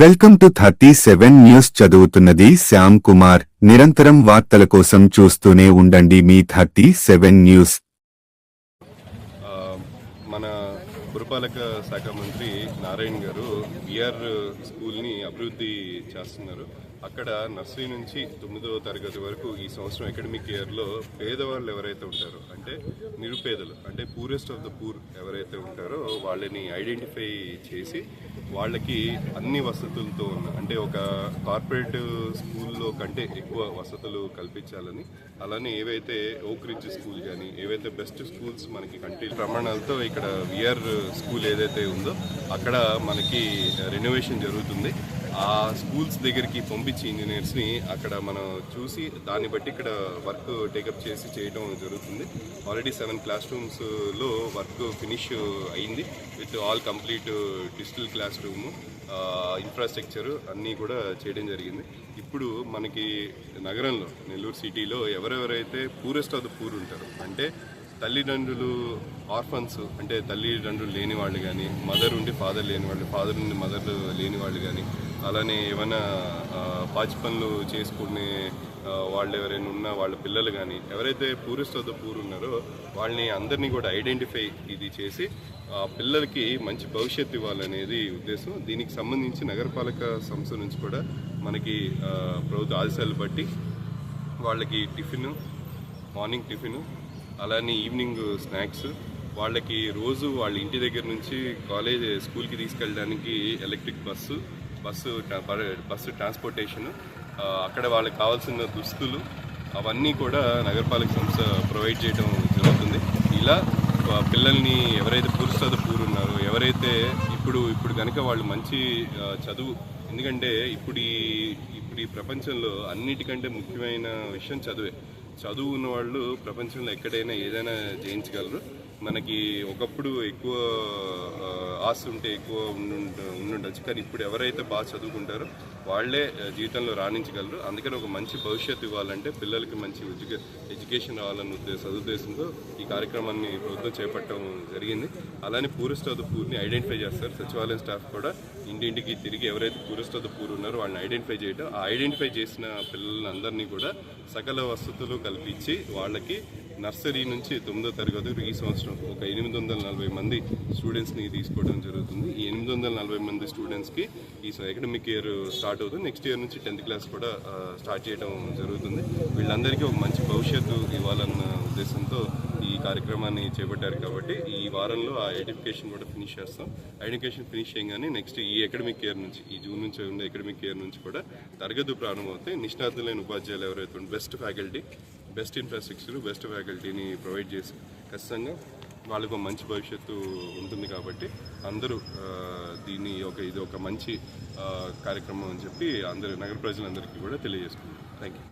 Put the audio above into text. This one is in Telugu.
Welcome to thirty seven news చదువుతున్నది శ్యామ్ కుమార్. నిరంతరం వార్తల కోసం చూస్తూనే ఉండండి మీ థర్టీ సెవెన్ న్యూస్. మన పురపాలక శాఖ మంత్రి నారాయణ్ గారు విఆర్ స్కూల్ని అభివృద్ధి చేస్తున్నారు. అక్కడ నర్సరీ నుంచి తొమ్మిదవ తరగతి వరకు ఈ సంవత్సరం అకాడమిక్ ఇయర్లో పేదవాళ్ళు ఎవరైతే ఉంటారో అంటే నిరుపేదలు అంటే పూరెస్ట్ ఆఫ్ ద పూర్ ఎవరైతే ఉంటారో వాళ్ళని ఐడెంటిఫై చేసి వాళ్ళకి అన్ని వసతులతో ఉన్న అంటే ఒక కార్పొరేట్ స్కూల్లో కంటే ఎక్కువ వసతులు కల్పించాలని అలానే ఏవైతే ఓక్ రిడ్జ్ స్కూల్ కానీ ఏవైతే బెస్ట్ స్కూల్స్ మనకి కంట్రీ ప్రమాణాలతో ఇక్కడ విఆర్ స్కూల్ ఏదైతే ఉందో అక్కడ మనకి రెనోవేషన్ జరుగుతుంది. ఆ స్కూల్స్ దగ్గరికి పంపించి ఇంజనీర్స్ని అక్కడ మనం చూసి దాన్ని బట్టి ఇక్కడ వర్క్ టేకప్ చేసి చేయడం జరుగుతుంది. ఆల్రెడీ సెవెన్ క్లాస్ రూమ్స్లో వర్క్ ఫినిష్ అయింది. With all complete digital classroom infrastructure అన్నీ కూడా చేయడం జరిగింది. ఇప్పుడు మనకి నగరంలో నెల్లూరు సిటీలో ఎవరెవరైతే పూరెస్ట్ ఆఫ్ ద పూర్ ఉంటారు అంటే తల్లిదండ్రులు ఆర్ఫన్స్ అంటే తల్లిదండ్రులు లేని వాళ్ళు కానీ మదర్ ఉండి ఫాదర్ లేని వాళ్ళు ఫాదర్ ఉండి మదర్ లేని వాళ్ళు కానీ అలానే ఏమైనా పాచి పనులు చేసుకునే వాళ్ళు ఎవరైనా ఉన్న వాళ్ళ పిల్లలు కానీ ఎవరైతే పూరెస్ట్ పూరు పూర్ ఉన్నారో వాళ్ళని అందరినీ కూడా ఐడెంటిఫై ఇది చేసి ఆ పిల్లలకి మంచి భవిష్యత్తు ఇవ్వాలనేది ఉద్దేశం. దీనికి సంబంధించి నగరపాలక సంస్థ నుంచి కూడా మనకి ప్రభుత్వ ఆదేశాలు బట్టి వాళ్ళకి టిఫిన్ మార్నింగ్ టిఫిన్ అలానే ఈవినింగ్ స్నాక్స్ వాళ్ళకి రోజు వాళ్ళ ఇంటి దగ్గర నుంచి కాలేజ్ స్కూల్కి తీసుకెళ్ళడానికి electric bus bus bus transportation అక్కడ వాళ్ళకి కావాల్సిన దుస్తులు అవన్నీ కూడా నగరపాలక సంస్థ ప్రొవైడ్ చేయడం జరుగుతుంది. ఇలా పిల్లల్ని ఎవరైతే పూర్తి పూరు ఉన్నారో ఎవరైతే ఇప్పుడు ఇప్పుడు కనుక వాళ్ళు మంచి చదువు ఎందుకంటే ఇప్పుడు ఈ ఇప్పుడు ఈ ప్రపంచంలో అన్నిటికంటే ముఖ్యమైన విషయం చదువే. చదువు ఉన్న వాళ్ళు ప్రపంచంలో ఎక్కడైనా ఏదైనా జయించగలరు. మనకి ఒకప్పుడు ఎక్కువ ఆశ ఉంటే ఎక్కువ ఉండుండొచ్చు. కానీ ఇప్పుడు ఎవరైతే బాగా చదువుకుంటారో వాళ్ళే జీవితంలో రాణించగలరు. అందుకని ఒక మంచి భవిష్యత్తు ఇవ్వాలంటే పిల్లలకి మంచి ఎడ్యుకే ఎడ్యుకేషన్ రావాలన్న ఉద్దేశ సదుద్దేశంతో ఈ కార్యక్రమాన్ని ప్రభుత్వం చేపట్టడం జరిగింది. అలానే పూరిస్తోద పూర్ని ఐడెంటిఫై చేస్తారు. సచివాలయం స్టాఫ్ కూడా ఇంటింటికి తిరిగి ఎవరైతే పూరిస్తోద పూర్ ఉన్నారో వాళ్ళని ఐడెంటిఫై చేయడం ఆ ఐడెంటిఫై చేసిన పిల్లలందరినీ కూడా సకల వసతులు కల్పించి వాళ్ళకి నర్సరీ నుంచి తొమ్మిదో తరగతి వరకు ఈ సంవత్సరం ఒక ఎనిమిది వందల నలభై మంది స్టూడెంట్స్ని తీసుకోవడం జరుగుతుంది. ఈ ఎనిమిది వందల నలభై మంది స్టూడెంట్స్కి ఈ అకాడమిక్ ఇయర్ స్టార్ట్ అవుతుంది. నెక్స్ట్ ఇయర్ నుంచి టెన్త్ క్లాస్ కూడా స్టార్ట్ చేయడం జరుగుతుంది. వీళ్ళందరికీ ఒక మంచి భవిష్యత్తు ఇవ్వాలన్న ఉద్దేశంతో ఈ కార్యక్రమాన్ని చేపట్టారు కాబట్టి ఈ వారంలో ఆ ఐడెంటిఫికేషన్ కూడా ఫినిష్ చేస్తాం. ఐడెంటిఫికేషన్ ఫినిష్ చేయగానే నెక్స్ట్ ఈ అకాడమిక్ ఇయర్ నుంచి ఈ జూన్ నుంచి ఉండే అకాడమిక్ ఇయర్ నుంచి కూడా తరగతి ప్రారంభమవుతాయి. నిష్ణాతులైన ఉపాధ్యాయులు ఎవరైతే best faculty best infrastructure best ఫ్యాకల్టీని ప్రొవైడ్ చేసి ఖచ్చితంగా వాళ్ళకు ఒక మంచి భవిష్యత్తు ఉంటుంది కాబట్టి అందరూ దీన్ని ఒక ఇది ఒక మంచి కార్యక్రమం అని చెప్పి అందరు నగర ప్రజలందరికీ కూడా తెలియజేసుకున్నాం థ్యాంక్ యూ